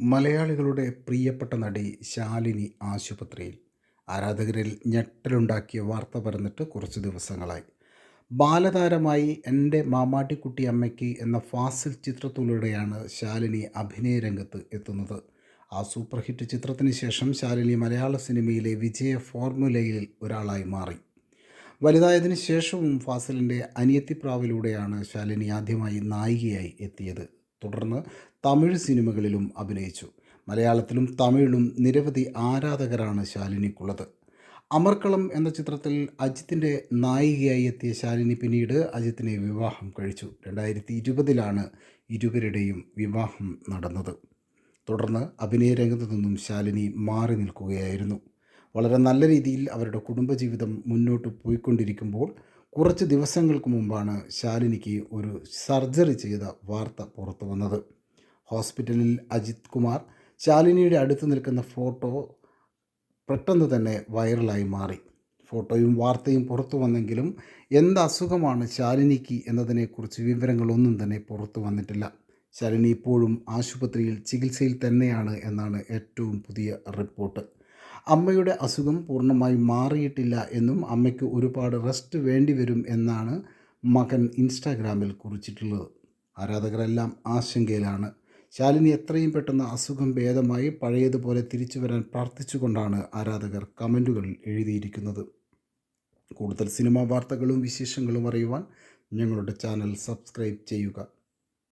മലയാളികളുടെ പ്രിയപ്പെട്ട നടി ശാലിനി ആശുപത്രിയിൽ. ആരാധകരിൽ ഞെട്ടലുണ്ടാക്കിയ വാർത്ത പരന്നിട്ട് കുറച്ച് ദിവസങ്ങളായി. ബാലതാരമായി എന്റെ മാമാട്ടിക്കുട്ടി അമ്മയ്ക്ക് എന്ന ഫാസിൽ ചിത്രത്തിലൂടെയാണ് ശാലിനി അഭിനയ രംഗത്ത് എത്തുന്നത്. ആ സൂപ്പർ ഹിറ്റ് ചിത്രത്തിന് ശേഷം ശാലിനി മലയാള സിനിമയിലെ വിജയ ഫോർമുലയിൽ ഒരാളായി മാറി. വലുതായതിനു ശേഷവും ഫാസിലിന്റെ അനിയത്തിപ്രാവിലൂടെയാണ് ശാലിനി ആദ്യമായി നായികയായി എത്തിയത്. തുടർന്ന് തമിഴ് സിനിമകളിലും അഭിനയിച്ചു. മലയാളത്തിലും തമിഴിലും നിരവധി ആരാധകരാണ് ശാലിനിക്കുള്ളത്. അമർക്കളം എന്ന ചിത്രത്തിൽ അജിത്തിന്റെ നായികയായി എത്തിയ ശാലിനി പിന്നീട് അജിത്തിനെ വിവാഹം കഴിച്ചു. രണ്ടായിരത്തി ഇരുപതിലാണ് ഇരുവരുടെയും വിവാഹം നടന്നത്. തുടർന്ന് അഭിനയ രംഗത്തു നിന്നും ശാലിനി മാറി നിൽക്കുകയായിരുന്നു. വളരെ നല്ല രീതിയിൽ അവരുടെ കുടുംബജീവിതം മുന്നോട്ട് പോയിക്കൊണ്ടിരിക്കുമ്പോൾ കുറച്ച് ദിവസങ്ങൾക്ക് മുമ്പാണ് ശാലിനിക്ക് ഒരു സർജറി ചെയ്ത വാർത്ത പുറത്തു വന്നത്. ഹോസ്പിറ്റലിൽ അജിത് കുമാർ ശാലിനിയുടെ അടുത്ത് നിൽക്കുന്ന ഫോട്ടോ പെട്ടെന്ന് തന്നെ വൈറലായി മാറി. ഫോട്ടോയും വാർത്തയും പുറത്തു വന്നെങ്കിലും എന്ത് അസുഖമാണ് ശാലിനിക്ക് എന്നതിനെക്കുറിച്ച് വിവരങ്ങളൊന്നും തന്നെ പുറത്തു വന്നിട്ടില്ല. ശാലിനി ഇപ്പോഴും ആശുപത്രിയിൽ ചികിത്സയിൽ തന്നെയാണ് എന്നാണ് ഏറ്റവും പുതിയ റിപ്പോർട്ട്. അമ്മയുടെ അസുഖം പൂർണമായി മാറിയിട്ടില്ല എന്നും അമ്മയ്ക്ക് ഒരുപാട് റെസ്റ്റ് വേണ്ടി വരും എന്നാണ് മകൻ ഇൻസ്റ്റാഗ്രാമിൽ കുറിച്ചിട്ടുള്ളത്. ആരാധകരെല്ലാം ആശങ്കയിലാണ്. ശാലിനി എത്രയും പെട്ടെന്ന് അസുഖം ഭേദമായി പഴയതുപോലെ തിരിച്ചു വരാൻ പ്രാർത്ഥിച്ചുകൊണ്ടാണ് ആരാധകർ കമന്റുകളിൽ എഴുതിയിരിക്കുന്നത്. കൂടുതൽ സിനിമാ വാർത്തകളും വിശേഷങ്ങളും അറിയുവാൻ ഞങ്ങളുടെ ചാനൽ സബ്സ്ക്രൈബ് ചെയ്യുക.